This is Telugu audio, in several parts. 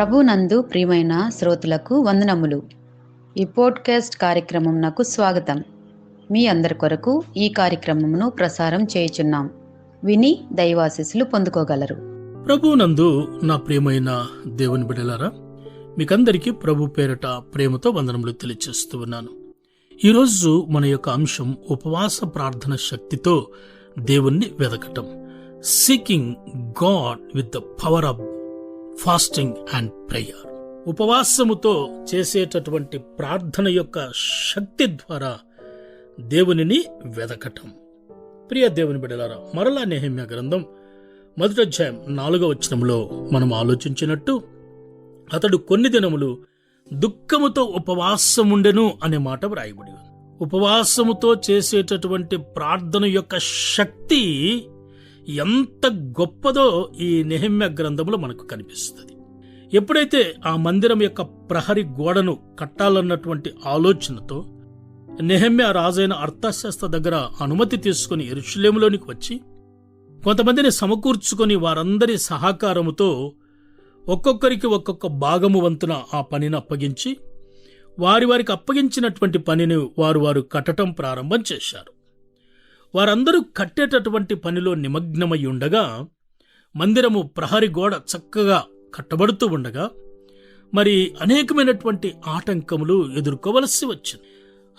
ప్రభునందు ప్రియమైన శ్రోతలకు వందనములు. ఈ పోడ్కాస్ట్ కార్యక్రమం నాకు స్వాగతం. మీ అందరి కొరకు ఈ కార్యక్రమమును ప్రసారం చేయుచున్నాం. విని దైవాశీస్సులు పొందుకోగలరు. ప్రభునందు నా ప్రియమైన దేవుని బిడలారా మీకందరికీ ప్రభు పేరట ప్రేమతో వందనములు తెలియచేస్తూ ఉన్నాను. ఈరోజు మన యొక్క అంశం ఉపవాస ప్రార్థన శక్తితో దేవుణ్ణి వెదకటం. Seeking God with the power of fasting and prayer. ఉపవాసముతో చేసేటటువంటి ప్రార్థన యొక్క శక్తి ద్వారా దేవునిని వెదకటం. ప్రియ దేవుని బిడ్డలారా మరలా నేహమ్య గ్రంథం మొదటి అధ్యాయం నాలుగో వచనంలో మనం ఆలోచించినట్టు అతడు కొన్ని దినములు దుఃఖముతో ఉపవాసముండెను అనే మాట వ్రాయబడి ఉంది. ఉపవాసముతో చేసేటటువంటి ప్రార్థన యొక్క శక్తి ఎంత గొప్పదో ఈ నెహమ్య గ్రంథంలో మనకు కనిపిస్తుంది. ఎప్పుడైతే ఆ మందిరం యొక్క ప్రహరి గోడను కట్టాలన్నటువంటి ఆలోచనతో నెహమ్య రాజైన అర్థశాస్త్ర దగ్గర అనుమతి తీసుకుని ఎరుషులేములోనికి వచ్చి కొంతమందిని సమకూర్చుకొని వారందరి సహకారముతో ఒక్కొక్కరికి ఒక్కొక్క భాగము వంతున ఆ పనిని అప్పగించి వారి వారికి అప్పగించినటువంటి పనిని వారు వారు కట్టటం ప్రారంభం చేశారు. వారందరూ కట్టేటటువంటి పనిలో నిమగ్నమై ఉండగా మందిరము ప్రహరి గోడ చక్కగా కట్టబడుతూ ఉండగా మరి అనేకమైనటువంటి ఆటంకములు ఎదుర్కోవలసి వచ్చింది.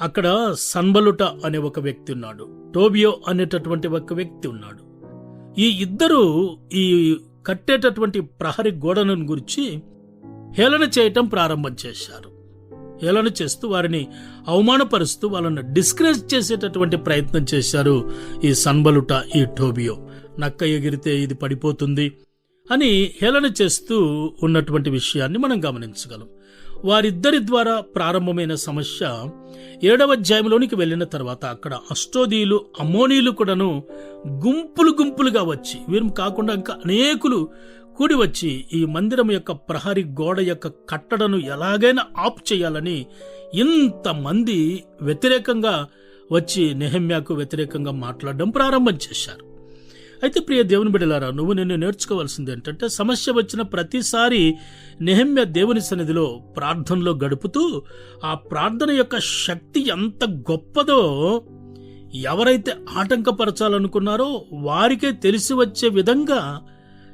అక్కడ సన్బలుట అనే ఒక వ్యక్తి ఉన్నాడు. టోబియో అనేటటువంటి ఒక వ్యక్తి ఉన్నాడు. ఈ ఇద్దరు ఈ కట్టేటటువంటి ప్రహరి గోడను గురించి హేళన చేయటం ప్రారంభం చేశారు. హేళన చేస్తూ వారిని అవమానపరుస్తూ వాళ్ళను డిస్కరేజ్ చేసేటటువంటి ప్రయత్నం చేశారు ఈ సన్బలుట ఈ టోబియో. నక్క ఎగిరితే ఇది పడిపోతుంది అని హేళన చేస్తూ ఉన్నటువంటి విషయాన్ని మనం గమనించగలం. వారిద్దరి ద్వారా ప్రారంభమైన సమస్య ఏడవ అధ్యాయంలోనికి వెళ్ళిన తర్వాత అక్కడ అష్టోదీయులు అమోనీలు కూడాను గుంపులు గుంపులుగా వచ్చి వీరు కాకుండా ఇంకా అనేకులు కూడి వచ్చి ఈ మందిరం యొక్క ప్రహరీ గోడ యొక్క కట్టడను ఎలాగైనా ఆప్ చేయాలని ఇంతమంది వ్యతిరేకంగా వచ్చి నెహమ్యాకు వ్యతిరేకంగా మాట్లాడడం ప్రారంభం చేశారు. అయితే ప్రియ దేవుని బిడలారా నువ్వు నిన్ను నేర్చుకోవాల్సింది ఏంటంటే సమస్య వచ్చిన ప్రతిసారి నెహమ్య దేవుని సన్నిధిలో ప్రార్థనలో గడుపుతూ ఆ ప్రార్థన యొక్క శక్తి ఎంత గొప్పదో ఎవరైతే ఆటంకపరచాలనుకున్నారో వారికే తెలిసి వచ్చే విధంగా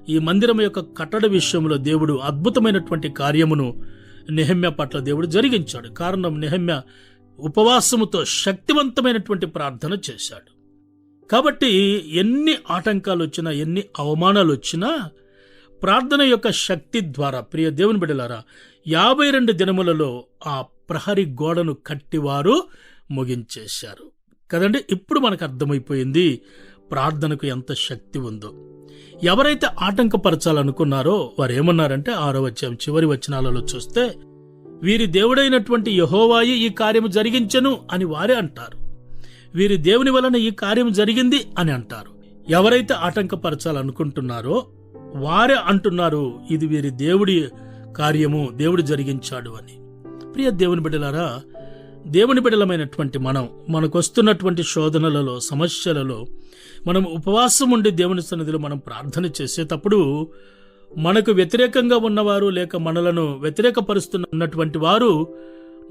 ఈ మందిరం యొక్క కట్టడ విషయంలో దేవుడు అద్భుతమైనటువంటి కార్యమును నెహమ్య పట్ల దేవుడు జరిగించాడు. కారణం నెహమ్య ఉపవాసముతో శక్తివంతమైనటువంటి ప్రార్థన చేశాడు. కాబట్టి ఎన్ని ఆటంకాలు వచ్చినా ఎన్ని అవమానాలు వచ్చినా ప్రార్థన యొక్క శక్తి ద్వారా ప్రియ దేవుని బిడలారా యాభై రెండు దినములలో ఆ ప్రహరి గోడను కట్టివారు ముగించేశారు. కదండి? ఇప్పుడు మనకు అర్థమైపోయింది ప్రార్థనకు ఎంత శక్తి ఉందో. ఎవరైతే ఆటంకపరచాలనుకున్నారో వారు ఏమన్నారంటే ఆరో వచ్చాం చివరి వచనాలలో చూస్తే వీరి దేవుడైనటువంటి యహోవాయి ఈ కార్యము జరిగించెను అని వారే అంటారు. వీరి దేవుని వలన ఈ కార్యం జరిగింది అని అంటారు. ఎవరైతే ఆటంకపరచాలనుకుంటున్నారో వారే అంటున్నారు ఇది వీరి దేవుడి కార్యము దేవుడు జరిగించాడు అని. ప్రియ దేవుని బిడ్డలారా దేవుని బిడలమైనటువంటి మనం మనకొస్తున్నటువంటి శోధనలలో సమస్యలలో మనం ఉపవాసం ఉండి దేవుని సన్నిధిలో మనం ప్రార్థన చేసేటప్పుడు మనకు వ్యతిరేకంగా ఉన్నవారు లేక మనలను వ్యతిరేకపరుస్తున్నటువంటి వారు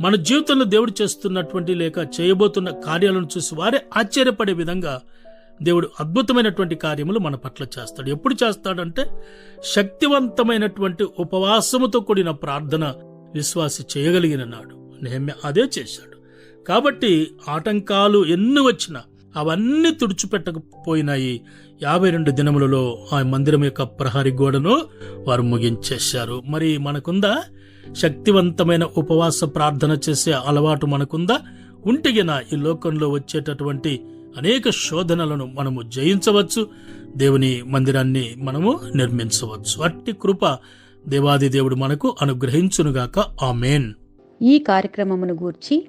మన జీవితంలో దేవుడు చేస్తున్నటువంటి లేక చేయబోతున్న కార్యాలను చూసి వారే ఆశ్చర్యపడే విధంగా దేవుడు అద్భుతమైనటువంటి కార్యములు మన పట్ల చేస్తాడు. ఎప్పుడు చేస్తాడంటే శక్తివంతమైనటువంటి ఉపవాసముతో కూడిన ప్రార్థన విశ్వాసి చేయగలిగిన నాడు. నెహమ్య అదే చేశాడు. కాబట్టి ఆటంకాలు ఎన్ని వచ్చినా అవన్నీ తుడిచిపెట్టకపోయినాయి. యాభై రెండు దినములలో ఆ మందిరం యొక్క ప్రహరి గోడను వారు ముగించేశారు. మరి మనకుందా? శక్తివంతమైన ఉపవాస ప్రార్థన చేసే అలవాటు మనకుందా? ఉంటిగిన ఈ లోకంలో వచ్చేటటువంటి అనేక శోధనలను మనము జయించవచ్చు. దేవుని మందిరాన్ని మనము నిర్మించవచ్చు. అట్టి కృప దేవాది దేవుడు మనకు అనుగ్రహించునుగాక. ఆమెన్. ఈ కార్యక్రమమును గూర్చి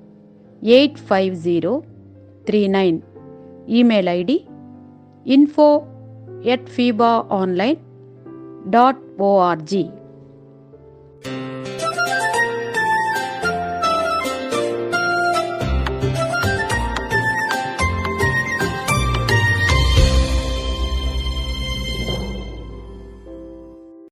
eight five zero three nine email ID info at feba online dot ORG